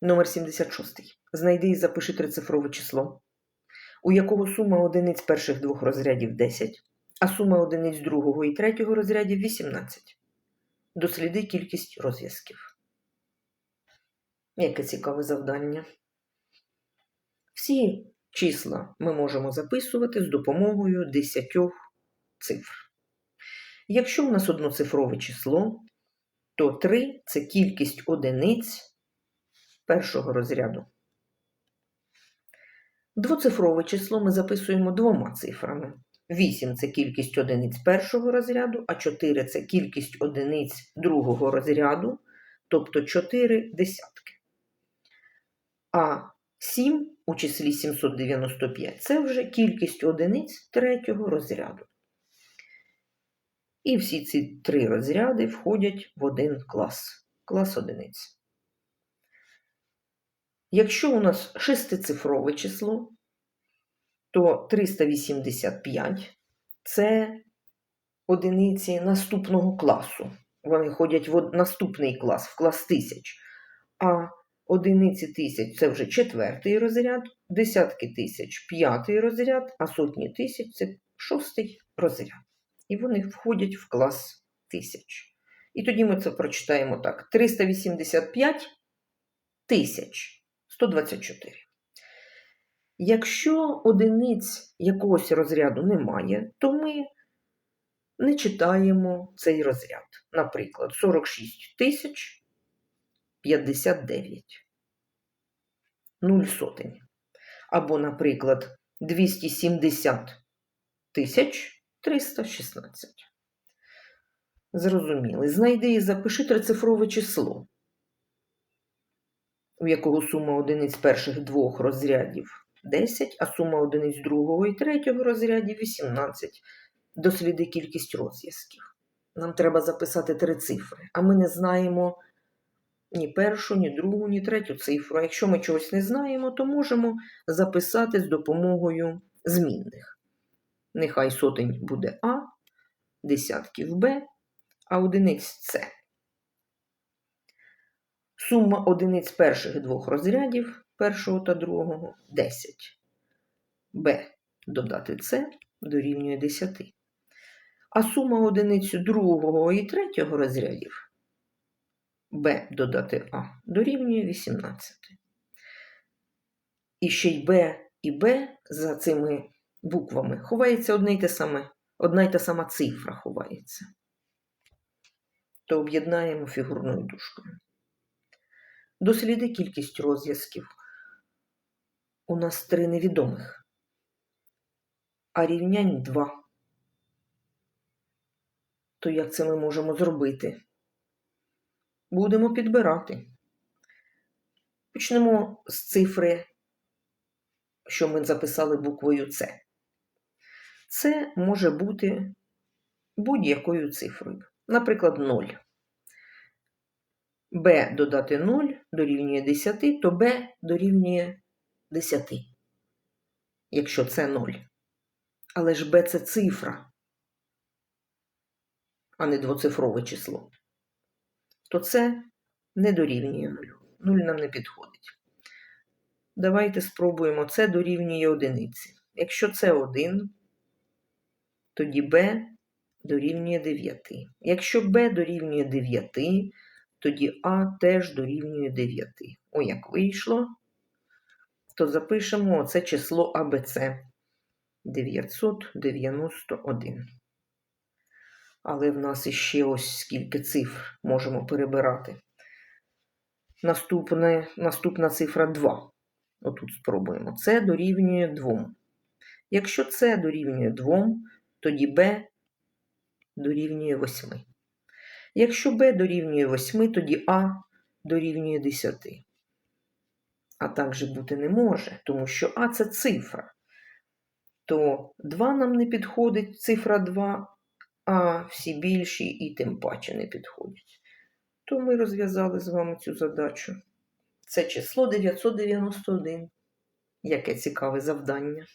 Номер 76. Знайди і запиши трицифрове число, у якого сума одиниць перших двох розрядів 10, а сума одиниць другого і третього розрядів 18. Досліди кількість розв'язків. Яке цікаве завдання. Всі числа ми можемо записувати з допомогою 10 цифр. Якщо у нас одноцифрове число, то 3 це кількість одиниць першого розряду. Двоцифрове число ми записуємо двома цифрами. 8 це кількість одиниць першого розряду, а 4 це кількість одиниць другого розряду, тобто 4 десятки. А 7 у числі 795 це вже кількість одиниць третього розряду. І всі ці три розряди входять в один клас клас одиниць. Якщо у нас шестицифрове число, то 385 це одиниці наступного класу. Вони ходять в наступний клас, в клас тисяч. А одиниці тисяч це вже четвертий розряд, десятки тисяч п'ятий розряд, а сотні тисяч це шостий розряд. І вони входять в клас тисяч. І тоді ми це прочитаємо так: 385 тисяч 124. Якщо одиниць якогось розряду немає, то ми не читаємо цей розряд. Наприклад, 46 тисяч 59. 0 сотень. Або, наприклад, 270 тисяч 316. Зрозуміли. Знайди і запиши трицифрове число, у якого сума одиниць перших двох розрядів 10, а сума одиниць другого і третього розрядів 18. Досліди кількість розв'язків. Нам треба записати три цифри, а ми не знаємо ні першу, ні другу, ні третю цифру. А якщо ми чогось не знаємо, то можемо записати з допомогою змінних. Нехай сотень буде А, десятків Б, а одиниць С. Сума одиниць перших двох розрядів першого та другого 10. Б додати С дорівнює 10. А сума одиниць другого і третього розрядів Б додати А дорівнює 18. І ще й Б і Б за цими буквами ховається одне й те саме, одна й та сама цифра ховається. То об'єднаємо фігурною дужкою. Досліди кількість розв'язків. У нас три невідомих, а рівнянь два. То як це ми можемо зробити? Будемо підбирати. Почнемо з цифри, що ми записали буквою С. Це може бути будь-якою цифрою. Наприклад, 0. b додати 0 дорівнює 10, то b дорівнює 10. Якщо це 0. Але ж b це цифра, а не двоцифрове число. То це не дорівнює 0. 0 нам не підходить. Давайте спробуємо це дорівнює одиниці. Якщо це 1, тоді b дорівнює 9. Якщо b дорівнює 9, тоді А теж дорівнює 9. О, як вийшло, то запишемо це число АБЦ 991. Але в нас іще ось скільки цифр можемо перебирати. Наступне, наступна цифра 2. Отут спробуємо. Це дорівнює 2. Якщо це дорівнює 2, тоді Б дорівнює 8. Якщо b дорівнює 8, тоді а дорівнює 10. А так же бути не може, тому що а це цифра. То 2 нам не підходить, цифра 2, а всі більші і тим паче не підходять. То ми розв'язали з вами цю задачу. Це число 991. Яке цікаве завдання.